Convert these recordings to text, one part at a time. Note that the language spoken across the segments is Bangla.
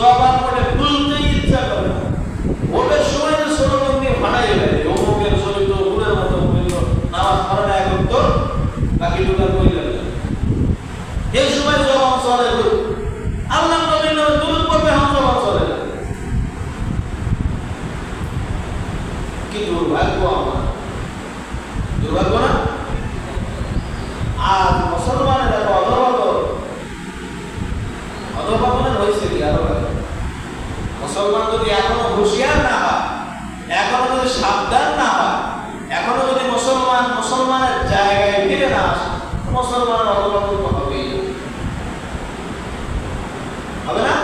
জবান করে বলতে ইচ্ছা করে না। সময় যে স্লোগান দিয়ে অমুকের শরীর গুণের মতো বলল নামাজ পড়ে না এখন তো বাকি দুটা বললেন এই সময় জবান চলে আল্লাহ নবীর দুরূদ পড়বে হাম জবান চলে না। কি দুর্ভাগ্য আমার। দুর্ভাগ্য না? আজ মুসলমানের এত অধবত অধপতনের হয়েছে কি আরও আগে? মুসলমান যদি এখনও হুঁশিয়ার না হয় এখনও যদি সাবধান না হয় এখনও যদি মুসলমান মুসলমানের জায়গায় ফিরে না আসে মুসলমানের হবেই হবে না?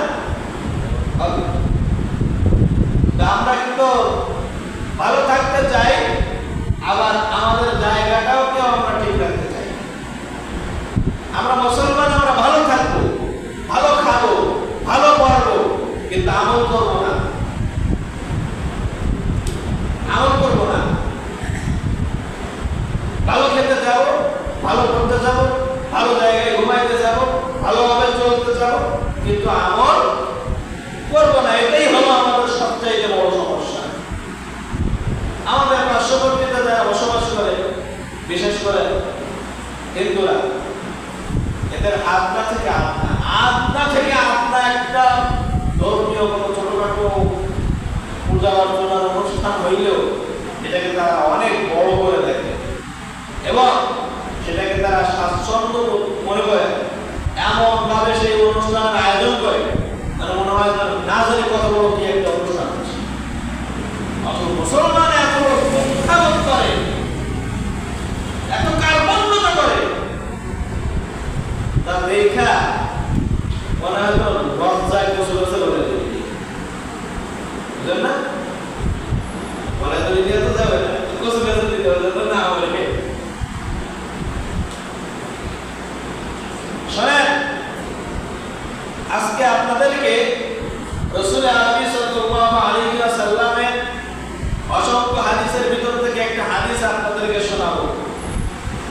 আমরা কিন্তু ভালো থাকতে চাই, আবার আমাদের জায়গাটাও কেউ আমরা ঠিক রাখতে চাই আমরা মুসলমান, আমরা ভালো খাব ভালো পড়ব কিন্তু আমল করব না আমল করব না ভালো খেতে যাব ভালো পড়তে যাব ভালো জায়গায় ঘুমাইতে যাব ভালোভাবে চলতে যাব কিন্তু আমল করব না, এটাই হলো আমাদের সবচাইতে বড় সমস্যা। আমাদের পার্শ্ববর্তীতে যারা বসবাস করে, বিশেষ করে হিন্দুরা, এদের আত্মা থেকে আত্মা আত্মা থেকে আত্মা একটা ধর্মীয় কোনো ছোটখাটো পূজা অর্চনার অনুষ্ঠান হইলেও এটাকে তারা অনেক বড় করে দেখে। এবং সেটাকে তারা স্বাচ্ছন্দ্য মনে করে। এমন ভাবে সেই অনুষ্ঠানের আয়োজন করে মানে হয় না জানি কত বড় কি একটা অনুষ্ঠান মুসলমান এত করে এত করে মনে হয় লজ্জায় গোসল করে দিবে। বুঝলেন না? বলে তো ইন্ডিয়া তো যাবে না। না বলে শোনেন আজকে আপনাদেরকে রসুল আরবি সাল্লাল্লাহু অসংখ্য ভিতর থেকে একটা আপনাদেরকে শোনাবো।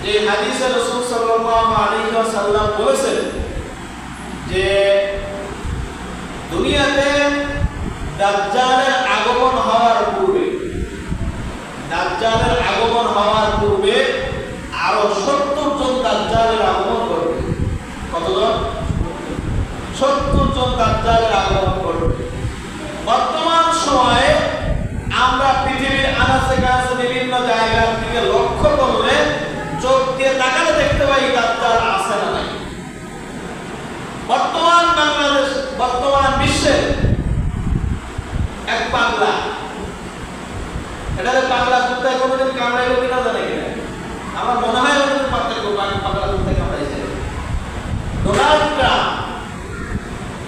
যে হাদিসে রসুল সাল্লাল্লাহু আলাইহি ওয়াসাল্লাম বলেছেন যে দুনিয়াতে দাজ্জালের আগমন হওয়ার পূর্বে, দাজ্জালের আগমন হওয়ার পূর্বে আরও সত্তর জন দাজ্জালের আগমন করবে। কতজন? বর্তমান সময়ে আমরা পৃথিবীর আনাচে কাছে বিভিন্ন জায়গার লক্ষ্য করলে দেখতে পাই বর্তমান বিশ্বে এক পাগলা। এটা পাগলা কুত্তায় কোনোদিন কামড়াইলো কিনা জানে কিনা আমার মনে হয় ওদের পাগলা পাগলা কুত্তায় কামড়াইছে। ডোনাল্ড ট্রাম্প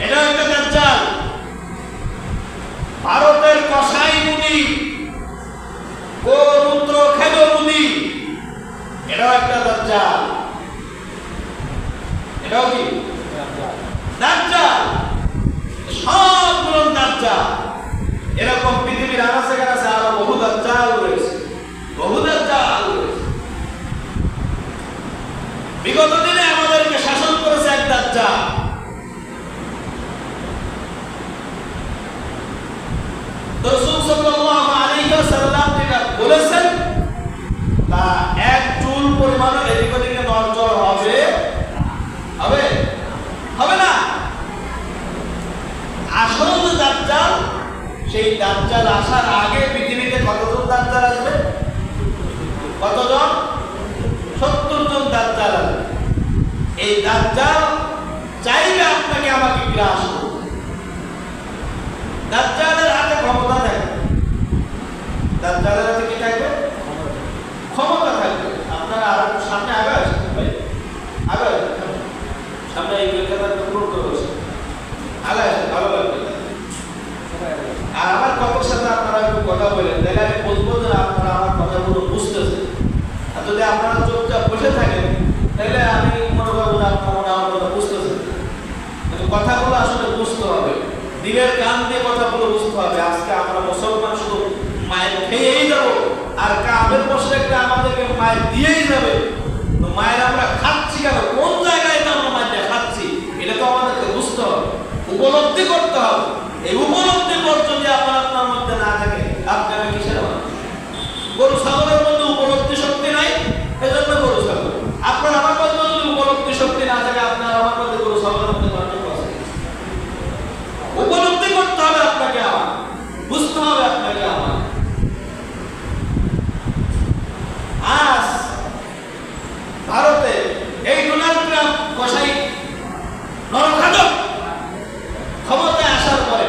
এটাও একটা এরকম পৃথিবীর বিগত দিনে আমাদেরকে শাসন করেছে এক দাজ্জাল তো রাসূল সাল্লাল্লাহু আলাইহি ওয়াসাল্লাম যেটা বলেছেন তা এক চুল পরিমাণ এদিক ওদিকে নড়চড় হবে হবে হবে না আসল যে দাজ্জাল সেই দাজ্জাল আসার আগে পৃথিবীতে কতজন দাজ্জাল আসবে? কতজন? সত্তর জন দাজ্জাল আসবে। এই দাজ্জাল চাইবে আপনাকে আমাকে গ্রাস করবে। দাজ্জালের হাতে ক্ষমতা থাকবে দাজ্জালের হাতে কি থাকবে ক্ষমতা থাকবে আপনারা আর একটু সামনে আগে আসেন ভাই আগে আসেন সামনে এই কলকাতার টুকরো করে বসে আগে আসেন ভালো লাগবে আর আমার কথার সাথে আপনারা একটু কথা বলেন, তাহলে আমি বলব যে আপনারা আমার কথাগুলো বুঝতেছেন। আর যদি আপনারা চুপচাপ বসে থাকেন, তাহলে আমি মনে করব যে আপনারা আমার কথা বুঝতেছেন। কথাগুলো আসলে বুঝতে হবে। দিলের কান দিয়ে কথাগুলো বুঝতে হবে। আজকে আমরা মুসলমান শুধু মায়ের খেয়েই যাব, আর কাবের একটা আমাদেরকে মায়ের দিয়েই যাবে। তো মায়ের আমরা খাচ্ছি কেন? কোন জায়গায় আমরা মায়ের খাচ্ছি? এটা তো আমাদেরকে বুঝতে হবে। উপলব্ধি করতে হবে এই উপলব্ধি বোধ যদি আপনার আপনার মধ্যে না থাকে আপনি আমি কিসের মানুষ গরু ছাগলের মধ্যে উপলব্ধি শক্তি নাই এজন্য গরু ছাগল আপনার আমার মধ্যে যদি উপলব্ধি শক্তি না থাকে আপনার আমার মধ্যে গরু ছাগলের মধ্যে পার্থক্য আছে উপলব্ধি করতে হবে আপনাকে আমার বুঝতে হবে আপনাকে আমার আজ ভারতে এই ডোনাল্ড ট্রাম্প কসাই নরখাদক ক্ষমতায় আসার পরে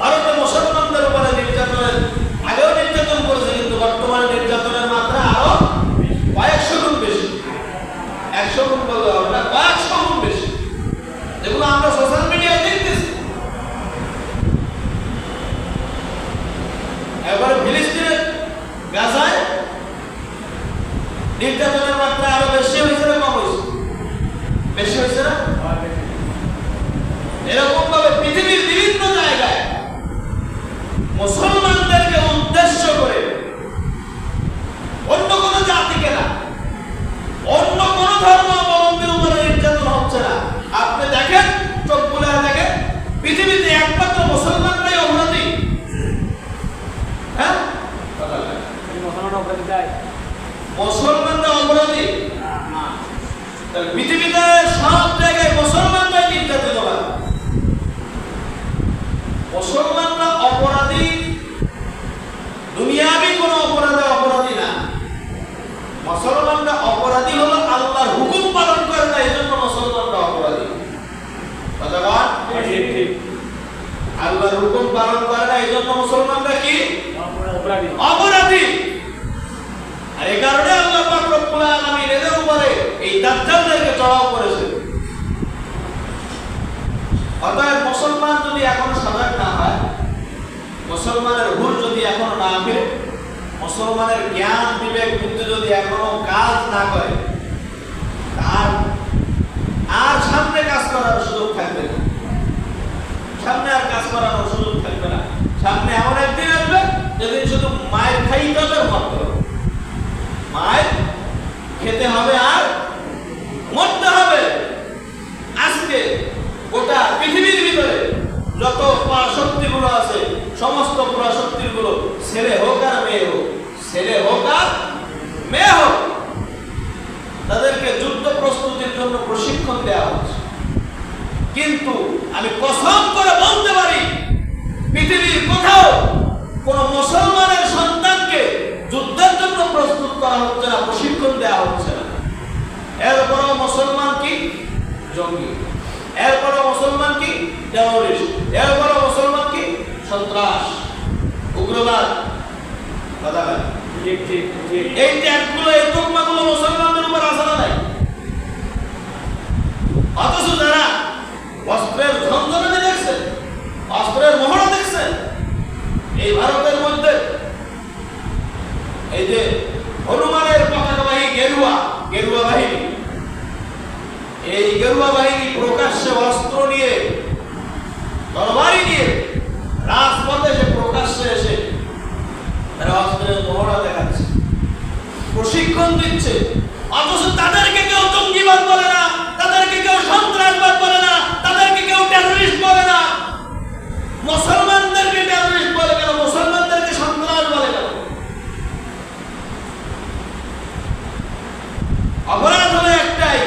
ভারতে মুসলমানদের উপরে নির্যাতনের আগেও নির্যাতন করেছে কিন্তু বর্তমানে নির্যাতনের মাত্রা আরও কয়েকশো গুণ বেশি একশো গুণ বলতে হবে না কয়েকশো গুণ বেশি যেগুলো আমরা সোশ্যাল মিডিয়ায় দেখতেছি এবারে ফিলিস্তিনের গাজায় নির্যাতনের মাত্রা আরও বেশি হয়েছে না কম হয়েছে বেশি হয়েছে না এরকম ভাবে পৃথিবীর বিভিন্ন জায়গায় মুসলমানদেরকে উদ্দেশ্য করে অন্য কোন জাতিকে না অন্য কোন ধর্ম অবলম্বীর উপরে নির্যাতন হচ্ছে না আপনি দেখেন চোখ খুলে দেখেন পৃথিবীতে একমাত্র মুসলমানরাই অপরাধী হ্যাঁ মুসলমানরা অপরাধী তাহলে পৃথিবীতে সব জায়গায় মুসলমানরাই নির্যাতিত হয় মুসলমানরা অপরাধী দুনিয়াবি কোনো অপরাধে অপরাধী না মুসলমানরা অপরাধী হলো আল্লাহর হুকুম পালন করে না এই জন্য মুসলমানরা অপরাধী কথা বল? আল্লাহর হুকুম পালন করে না এই জন্য মুসলমানরা কি অপরাধী আর এই কারণে আল্লাহ পাক রব্বুল আলামিন এদের উপরে এই দাজ্জালদেরকে চড়াও করেছে অতএব মুসলমান যদি এখন সজাগ না হয় মুসলমানের হুর যদি এখনও না ফিরে মুসলমানের জ্ঞান বিবেক বুদ্ধি যদি এখনও কাজ না করে তার আর সামনে কাজ করার সুযোগ থাকবে না সামনে আর কাজ করার সুযোগ থাকবে না সামনে এমন একদিন আসবে যেদিন শুধু মায়ের খাইতে হবে মরতে হবে মায়ের খেতে হবে আর মরতে হবে। আজকে গোটা পৃথিবীর ভিতরে যত শক্তিগুলো আছে, সমস্ত শক্তিগুলো ছেলে হোক আর মেয়ে হোক, ছেলে হোক আর মেয়ে হোক, তাদেরকে যুদ্ধ প্রস্তুতির জন্য প্রশিক্ষণ দেওয়া হচ্ছে। কিন্তু আমি কসম করে বলতে পারি, পৃথিবীর কোথাও কোন মুসলমানের সন্তানকে যুদ্ধের জন্য প্রস্তুত করা হচ্ছে না প্রশিক্ষণ দেওয়া হচ্ছে না। এরপরও মুসলমান কি? জঙ্গি। এরপরও মুসলমান কি? টেরোরিস্ট এরপরে মুসলমান কি? সন্ত্রাস। উগ্রবাদ। এই ট্যাগগুলো এই তোকমাগুলো মুসলমানদের উপর আসা নাই? অথচ যারা অস্ত্রের ঝঞ্ঝনে দেখছেন অস্ত্রের মহড়া দেখছেন এই ভারতের মধ্যে এই যে হনুমানের পতাকাবাহী গেরুয়া গেরুয়া বাহিনী। এই গেরুয়া বাহিনী প্রকাশ্যে অস্ত্র নিয়ে তরবারি নিয়ে রাজপথে এসে প্রকাশ্যে এসে তারা অস্ত্রের মহড়া দেখাচ্ছে, প্রশিক্ষণ দিচ্ছে। অথচ তাদেরকে কেউ জঙ্গিবাদ বলে না তাদেরকে কেউ সন্ত্রাসবাদ বলে না তাদেরকে কেউ টেররিস্ট বলে না মুসলমানদেরকে টেররিস্ট বলে কেন মুসলমানদেরকে সন্ত্রাস বলে কেন অপরাধ হলো একটাই,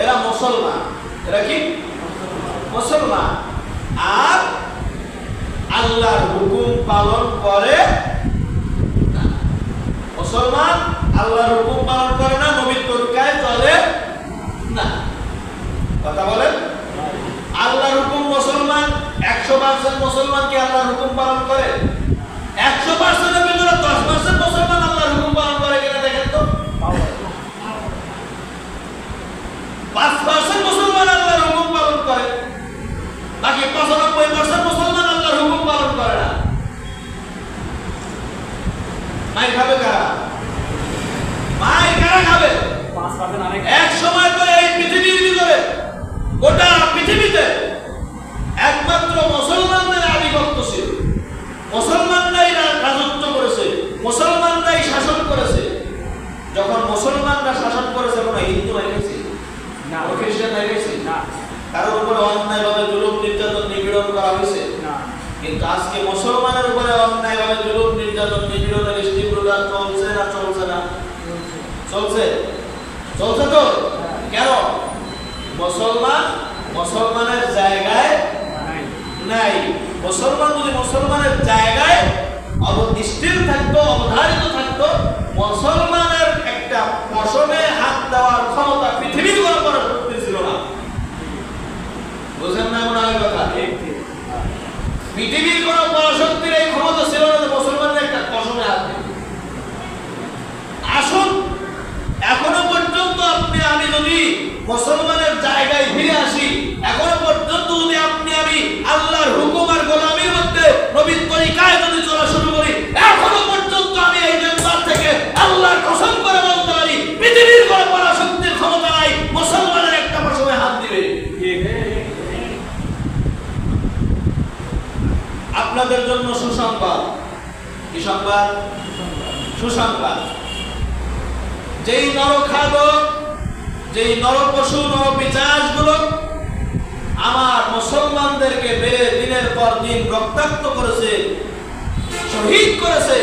এরা মুসলমান। এরা কি? মুসলমান। আর আল্লাহর হুকুম পালন করে। মুসলমান আল্লাহর হুকুম পালন করে না, নবীর তরিকায় চলে না। কথা বলেন? আল্লাহর হুকুম মুসলমান, একশো পার্সেন্ট মুসলমান কি আল্লাহর হুকুম পালন করে? একশো পার্সেন্টের ভিতরে দশ পার্সেন্ট মুসলমান আল্লাহর হুকুম পালন করে কিনা দেখেন তো পাঁচ পার্সেন্ট মুসলমান আল্লাহর হুকুম পালন করে। বাকি পঁচানব্বই পার্সেন্ট মুসলমান আল্লাহর পালন করে না। পৃথিবীতে একমাত্র মুসলমানদের আধিপত্য ছিল। মুসলমানরাই রাজত্ব করেছে, মুসলমানরাই শাসন করেছে। যখন মুসলমানরা শাসন করেছে, কোনো হিন্দু হয়ে গেছে না। কোনো খ্রিস্টান হয়ে গেছে না। কারোর উপরে অন্যায়ভাবে জুলুম নির্যাতন নিপীড়ন করা হয়েছে? না। কিন্তু আজকে মুসলমানের উপরে অন্যায়ভাবে জুলুম নির্যাতন নিপীড়নের তীব্রতা চলছে না চলছে না? চলছে। চলছে তো? কেন? মুসলমান মুসলমানের জায়গায় নাই। মুসলমান যদি মুসলমানের জায়গায় অবস্থির থাকতো অবধারিত থাকতো মুসলমানের পশমে হাত দেওয়ার ক্ষমতা পৃথিবীর কোনো পরাশক্তি ছিল না। বুঝেন না হয় কথা? পৃথিবীর কোন পরাশক্তির এই ক্ষমতা ছিল না যে মুসলমানদের একটা পশমে হাত আসুন, এখনও পর্যন্ত আপনি, আমি যদি মুসলমানের জায়গায় ফিরে আসি, এখনও পর্যন্ত যদি আপনি, আমি আল্লাহর হুকুম আর গোলামির মধ্যে নবীর তরিকায় যদি চলা শুরু করি এখনও পর্যন্ত আমি এই মেম্বার থেকে আল্লাহর কসম করে বলতে পারি পৃথিবীর কোন পরাশক্তির ক্ষমতা নাই মুসলমানের একটা পশমে হাত দিবে ঠিক আপনাদের জন্য সুসংবাদ কি সংবাদ? সুসংবাদ। যেই নরখাদক যেই নরপশু নরপিচাসগুলো আমার মুসলমানদেরকে বেড়ে দিনের পর দিন রক্তাক্ত করেছে, শহীদ করেছে,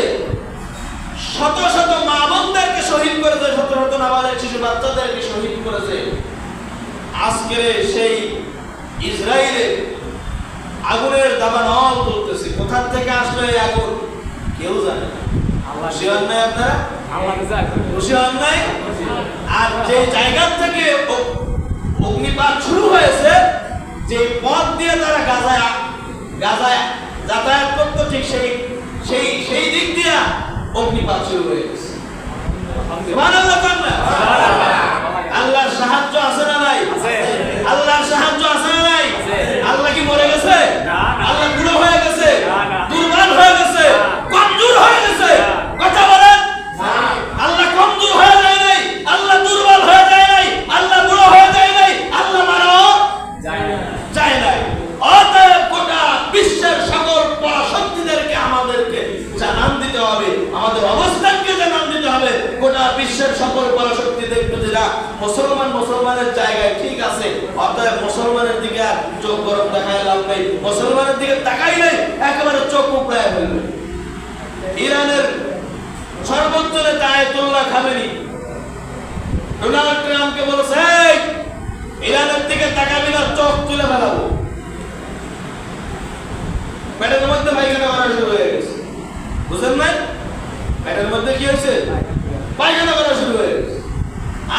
শত শত মা বোনদেরকে শহীদ করেছে, শত শত নাবালক শিশু বাচ্চাদেরকে শহীদ করেছে। আজকের সেই ইসরায়েলের আগুনের দাবা নল তুলতেছে। কোথা থেকে আসলো এই আগুন? কেউ জানে আল্লাহ হন নাই আপনারা? খুশি নাই? আর যে জায়গা থেকে অগ্নিপাত শুরু হয়েছে যে পথ দিয়ে তারা গাজায় গাজায় যাতায়াত করতো ঠিক সেই সেই সেই দিক দিয়ে অগ্নিপাত শুরু হয়ে গেছে। আল্লাহর সাহায্য আছে না নাই। আল্লাহর সাহায্য আছে না নাই? আল্লাহ কি মরে গেছে। আল্লাহ বুড়ো হয়ে গেছে। দুর্বল হয়ে গেছে? কমজোর হয়ে গেছে। কথা বলেন। আল্লাহ কমজোর হয়ে যায় নাই। আল্লাহ দুর্বল হয়ে যায় নাই। আল্লাহ বুড়ো হয়ে যায় নাই। আল্লাহ মারাও যায় নাই। অতএব গোটা বিশ্বের সকল পরাশক্তিদেরকে, আমাদেরকে জানান দিতে হবে। আমাদের অবস্থানকে জানান দিতে হবে। গোটা বিশ্বের সকল পরাশক্তি দেখবে না মুসলমান মুসলমানের জায়গায় ঠিক আছে। অতএব মুসলমানের দিকে আর চোখ গরম দেখায় লাভ নেই। মুসলমানের দিকে তাকাই নেই একেবারে চোখ উপড়ায় ফেলবে। ইরানের সর্বোচ্চ নেতা আয়তুল্লাহ খামেনি ডোনাল্ড ট্রাম্পকে বলেছে ইরানের দিকে তাকাবি না, চোখ তুলে ফেলাবো। প্যাটের মধ্যে পায়খানা করা শুরু হয়ে গেছে। বুঝলেন না প্যাটের মধ্যে কি হয়েছে? পায়খানা করা শুরু হয়ে গেছে।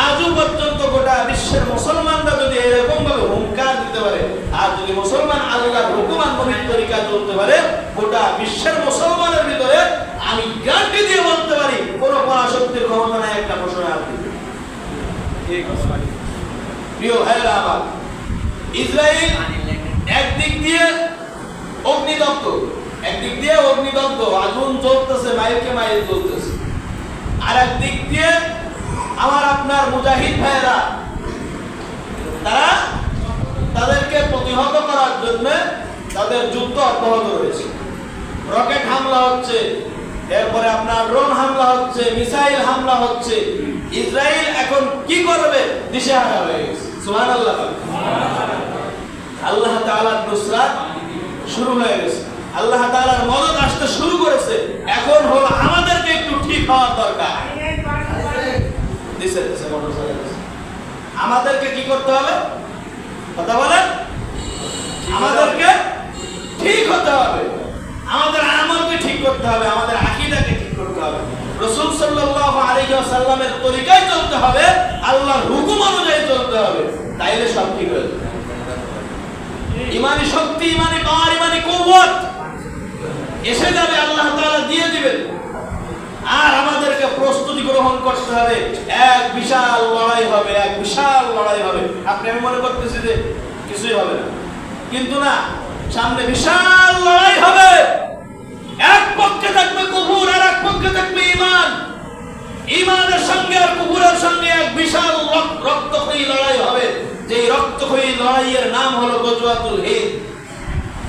আজও পর্যন্ত গোটা বিশ্বের মুসলমানরা যদি এরকম ভাবে হুঙ্কার দিতে পারে, আর যদি মুসলমান আল্লাহ রকমান তরিকা চলতে পারে, গোটা বিশ্বের আমি গ্যারান্টি দিয়ে বলতে পারি, কোনো পরাশক্তির ক্ষমতা নাই একটা ঘোষণা আপনি প্রিয় ভাইয়েরা আমার, ইসরায়েল একদিক দিয়ে অগ্নিদত্ত একদিক দিয়ে অগ্নিদত্ত আগুন জ্বলতেছে, মাইলকে মাইল জ্বলতেছে। আর একদিক দিয়ে আমার আপনার মুজাহিদ ভাইয়েরা, তারা তাদেরকে প্রতিহত করার জন্য তাদের যুদ্ধ অব্যাহত রয়েছে। রকেট হামলা হচ্ছে এরপরে আপনার ড্রোন হামলা হচ্ছে, মিসাইল হামলা হচ্ছে। ইসরায়েল এখন কি করবে? দিশে দিশেহারা হয়ে গেছে। আল্লাহ তাআলার নুসরাত শুরু হয়ে গেছে। আল্লাহ তাআলার মদদ আসতে শুরু করেছে। এখন হলো আমাদেরকে একটু ঠিক হওয়ার দরকার। আমাদেরকে কি করতে হবে? কথা বলেন? আমাদেরকে ঠিক হতে হবে। আমাদের আমলকে ঠিক করতে হবে, আমাদের আকীদাকে ঠিক করতে হবে। রাসূল সাল্লাল্লাহু আলাইহি ওয়াসাল্লামের তরিকায় চলতে হবে, আল্লাহর হুকুম অনুযায়ী চলতে হবে। তাইলে সব ঠিক হয়ে যাবে। ইমানি শক্তি, ইমানি পাওয়ার, ইমানি কুওয়াত এসে যাবে, আল্লাহ তাআলা দিয়ে দিবেন। আর আমাদেরকে প্রস্তুতি গ্রহণ করতে হবে। এক বিশাল লড়াই হবে, এক বিশাল লড়াই হবে। আপনি, আমি মনে করতেছি যে কিছুই হবে না। কিন্তু না সামনে বিশাল লড়াই হবে। এক পক্ষে থাকবে কুকুর আর এক পক্ষে থাকবে ইমান ইমানের সঙ্গে আর কুকুরের সঙ্গে এক বিশাল রক- রক্তক্ষয়ী লড়াই হবে। যে রক্তক্ষয়ী লড়াইয়ের নাম হলো গজওয়াতুল হিন্দ।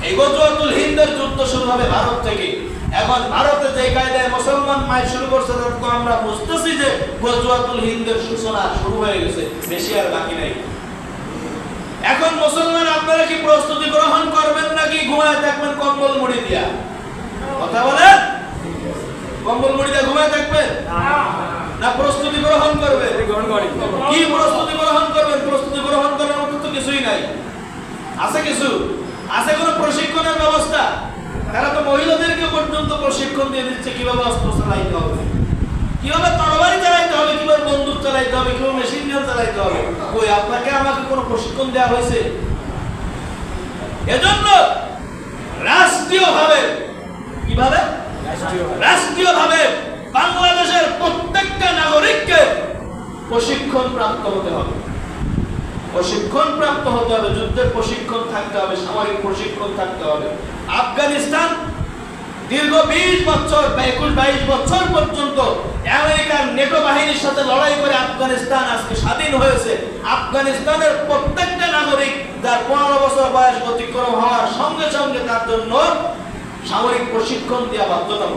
এই গজওয়াতুল হিন্দের যুদ্ধ শুরু হবে ভারত থেকে। এখন ভারতে যে কায়দায় মুসলমান মাই শুরু করছে তার তো আমরা বুঝতেছি যে গজওয়াতুল হিন্দের সূচনা শুরু হয়ে গেছে। বেশি আর বাকি নাই। এখন মুসলমান আপনারা কি প্রস্তুতি গ্রহণ করবেন নাকি ঘুমায় থাকবেন কম্বল মুড়ি দিয়া? কথা বলেন? কম্বল মুড়ি দিয়ে ঘুমায় থাকবেন? না প্রস্তুতি গ্রহণ করবেন? গ্রহণ করি কি প্রস্তুতি গ্রহণ করবেন? প্রস্তুতি গ্রহণ করার মতো তো কিছুই নাই। আছে কিছু? আছে কোনো প্রশিক্ষণের ব্যবস্থা? তারা তো মহিলাদেরকে পর্যন্ত প্রশিক্ষণ দিয়ে দিচ্ছে, কীভাবে অস্ত্র চালাইতে হবে? কীভাবে তরবারি চালাইতে হবে কীভাবে বন্দুক চালাইতে হবে কীভাবে মেশিন গান চালাইতে হবে? ওই আপনাকে আমাকে কোনো প্রশিক্ষণ দেওয়া হয়েছে? এজন্য রাষ্ট্রীয়ভাবে কীভাবে? রাষ্ট্রীয়ভাবে বাংলাদেশের প্রত্যেকটা নাগরিককে প্রশিক্ষণ প্রাপ্ত হতে হবে। প্রশিক্ষণ প্রাপ্ত হতে হবে যুদ্ধের প্রশিক্ষণ থাকতে হবে সামরিক প্রশিক্ষণ থাকতে হবে। আফগানিস্তান দীর্ঘ বিশ বছর বা একুশ বাইশ বছর পর্যন্ত আমেরিকার নেটো বাহিনীর সাথে লড়াই করে আফগানিস্তান আজকে স্বাধীন হয়েছে। আফগানিস্তানের প্রত্যেকটা নাগরিক যার পনেরো বছর বয়স অতিক্রম হওয়ার সঙ্গে সঙ্গে তার জন্য সামরিক প্রশিক্ষণ দেওয়া বাধ্যতামূলক।